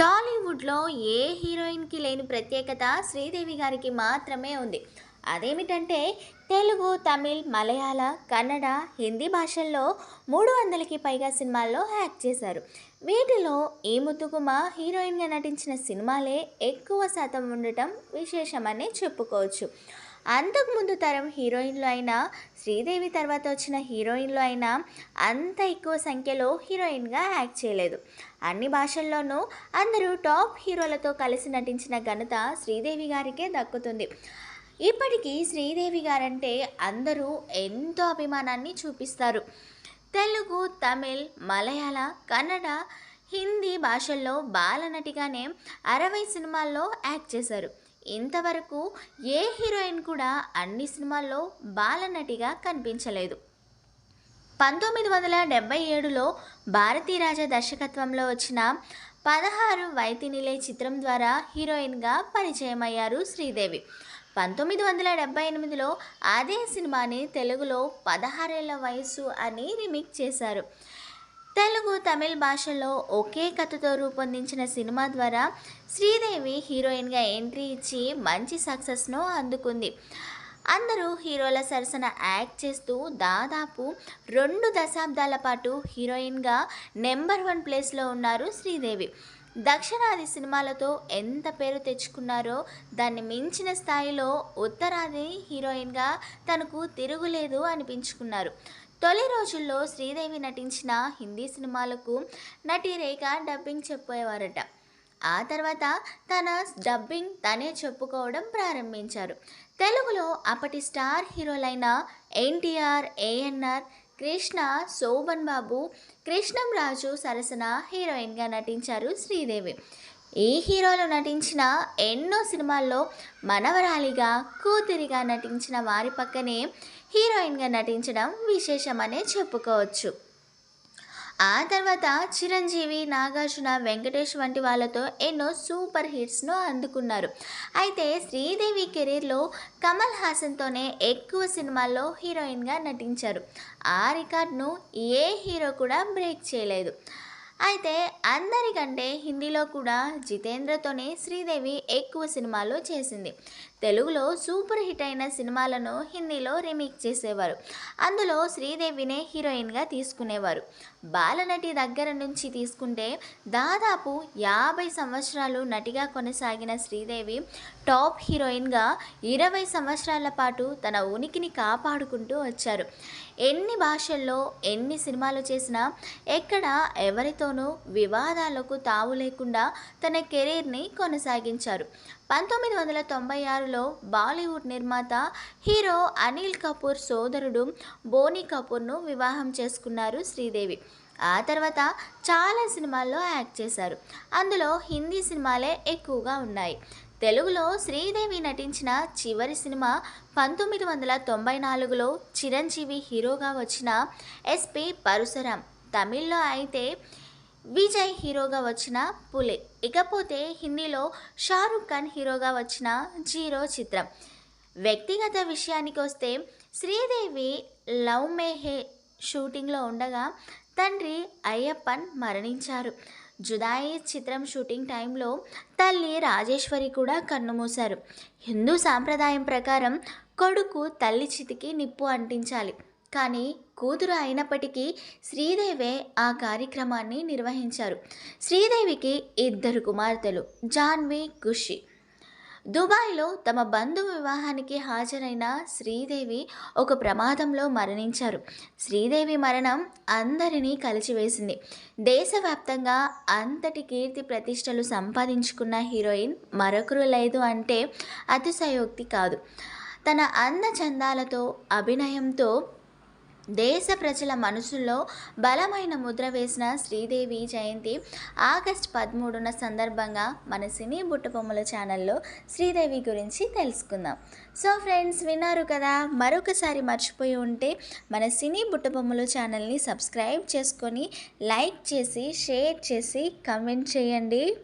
టాలీవుడ్లో ఏ హీరోయిన్కి లేని ప్రత్యేకత శ్రీదేవి గారికి మాత్రమే ఉంది. అదేమిటంటే తెలుగు తమిళ్ మలయాళ కన్నడ హిందీ భాషల్లో మూడు వందలకి పైగా సినిమాల్లో యాక్ట్ చేశారు. వీటిలో ఈ ముత్తుకుమ హీరోయిన్గా నటించిన సినిమాలే ఎక్కువ శాతం ఉండటం విశేషమనే చెప్పుకోవచ్చు. అంతకుముందు తరం హీరోయిన్లు అయినా శ్రీదేవి తర్వాత వచ్చిన హీరోయిన్లు అయినా అంత ఎక్కువ సంఖ్యలో హీరోయిన్గా యాక్ట్ చేయలేదు. అన్ని భాషల్లోనూ అందరూ టాప్ హీరోలతో కలిసి నటించిన ఘనత శ్రీదేవి గారికే దక్కుతుంది. ఇప్పటికీ శ్రీదేవి గారంటే అందరూ ఎంతో అభిమానాన్ని చూపిస్తారు. తెలుగు తమిళ్ మలయాళ కన్నడ హిందీ భాషల్లో బాలనటిగానే అరవై సినిమాల్లో యాక్ట్ చేశారు. ఇంతవరకు ఏ హీరోయిన్ కూడా అన్ని సినిమాల్లో బాలనటిగా కనిపించలేదు. పంతొమ్మిది వందల డెబ్బై ఏడులో భారతీరాజా దర్శకత్వంలో వచ్చిన పదహారు వైతినిలే చిత్రం ద్వారా హీరోయిన్గా పరిచయమయ్యారు శ్రీదేవి. పంతొమ్మిది వందల డెబ్బై ఎనిమిదిలో అదే సినిమాని తెలుగులో పదహారేళ్ళ వయసు అని రీమేక్ చేశారు. తెలుగు తమిళ్ భాషలో ఒకే కథతో రూపొందించిన సినిమా ద్వారా శ్రీదేవి హీరోయిన్గా ఎంట్రీ ఇచ్చి మంచి సక్సెస్ను అందుకుంది. అందరూ హీరోల సరసన యాక్ట్ చేస్తూ దాదాపు రెండు దశాబ్దాల పాటు హీరోయిన్గా నెంబర్ వన్ ప్లేస్లో ఉన్నారు శ్రీదేవి. దక్షిణాది సినిమాలతో ఎంత పేరు తెచ్చుకున్నారో దాన్ని మించిన స్థాయిలో ఉత్తరాది హీరోయిన్గా తనకు తిరుగులేదు అనిపించుకున్నారు. తొలి రోజుల్లో శ్రీదేవి నటించిన హిందీ సినిమాలకు నటి రేఖ డబ్బింగ్ చెప్పేవారట. ఆ తర్వాత తన డబ్బింగ్ తనే చెప్పుకోవడం ప్రారంభించారు. తెలుగులో అప్పటి స్టార్ హీరోలైన ఎన్టీఆర్ ఏఎన్ఆర్ కృష్ణ శోభన్ బాబు కృష్ణం రాజు సరసన హీరోయిన్గా నటించారు శ్రీదేవి. ఈ హీరోలు నటించిన ఎన్నో సినిమాల్లో మనవరాలిగా కూతురిగా నటించిన వారి పక్కనే హీరోయిన్గా నటించడం విశేషమనే చెప్పుకోవచ్చు. ఆ తర్వాత చిరంజీవి నాగార్జున వెంకటేష్ వంటి వాళ్ళతో ఎన్నో సూపర్ హిట్స్ను అందుకున్నారు. అయితే శ్రీదేవి కెరీర్లో కమల్ హాసన్తోనే ఎక్కువ సినిమాల్లో హీరోయిన్గా నటించారు. ఆ రికార్డ్ను ఏ హీరో కూడా బ్రేక్ చేయలేదు. అయితే అందరికంటే హిందీలో కూడా జితేంద్రతోనే శ్రీదేవి ఎక్కువ సినిమాలు చేసింది. తెలుగులో సూపర్ హిట్ అయిన సినిమాలను హిందీలో రీమేక్ చేసేవారు. అందులో శ్రీదేవినే హీరోయిన్గా తీసుకునేవారు. బాలనటి దగ్గర నుంచి తీసుకుంటే దాదాపు యాభై సంవత్సరాలు నటిగా కొనసాగిన శ్రీదేవి టాప్ హీరోయిన్గా ఇరవై సంవత్సరాల పాటు తన ఉనికిని కాపాడుకుంటూ వచ్చారు. ఎన్ని భాషల్లో ఎన్ని సినిమాలు చేసినా ఎక్కడ ఎవరితో ఎవరితోనూ వివాదాలకు తావు లేకుండా తన కెరీర్ని కొనసాగించారు. పంతొమ్మిది వందల తొంభై ఆరులో బాలీవుడ్ నిర్మాత హీరో అనిల్ కపూర్ సోదరుడు బోనీ కపూర్ను వివాహం చేసుకున్నారు శ్రీదేవి. ఆ తర్వాత చాలా సినిమాల్లో యాక్ట్ చేశారు. అందులో హిందీ సినిమాలే ఎక్కువగా ఉన్నాయి. తెలుగులో శ్రీదేవి నటించిన చివరి సినిమా పంతొమ్మిది వందల తొంభై నాలుగులో చిరంజీవి హీరోగా వచ్చిన ఎస్పి పరశురాం. తమిళ్ళో అయితే విజయ్ హీరోగా వచ్చిన పులే. ఇకపోతే హిందీలో షారుఖ్ ఖాన్ హీరోగా వచ్చిన జీరో చిత్రం. వ్యక్తిగత విషయానికి వస్తే శ్రీదేవి లవ్ మేహే షూటింగ్లో ఉండగా తండ్రి అయ్యప్పన్ మరణించారు. జుదాయి చిత్రం షూటింగ్ టైంలో తల్లి రాజేశ్వరి కూడా కన్నుమూశారు. హిందూ సాంప్రదాయం ప్రకారం కొడుకు తల్లి చితికి నిప్పు అంటించాలి. కానీ కూతురు అయినప్పటికీ శ్రీదేవే ఆ కార్యక్రమాన్ని నిర్వహించారు. శ్రీదేవికి ఇద్దరు కుమార్తెలు జాన్వి ఖుషి. దుబాయ్లో తమ బంధు వివాహానికి హాజరైన శ్రీదేవి ఒక ప్రమాదంలో మరణించారు. శ్రీదేవి మరణం అందరినీ కలిచివేసింది. దేశవ్యాప్తంగా అంతటి కీర్తి ప్రతిష్టలు సంపాదించుకున్న హీరోయిన్ మరొకరు లేదు అంటే అతిశయోక్తి కాదు. తన అందచందాలతో అభినయంతో దేశ ప్రజల మనసుల్లో బలమైన ముద్ర వేసిన శ్రీదేవి జయంతి ఆగస్ట్ పదమూడున సందర్భంగా మన సినీ బుట్టబొమ్మల ఛానల్లో శ్రీదేవి గురించి తెలుసుకుందాం. సో ఫ్రెండ్స్ విన్నారు కదా? మరొకసారి మర్చిపోయి ఉంటే మన సినీ బుట్టబొమ్మల ఛానల్ని సబ్స్క్రైబ్ చేసుకొని లైక్ చేసి షేర్ చేసి కమెంట్ చేయండి.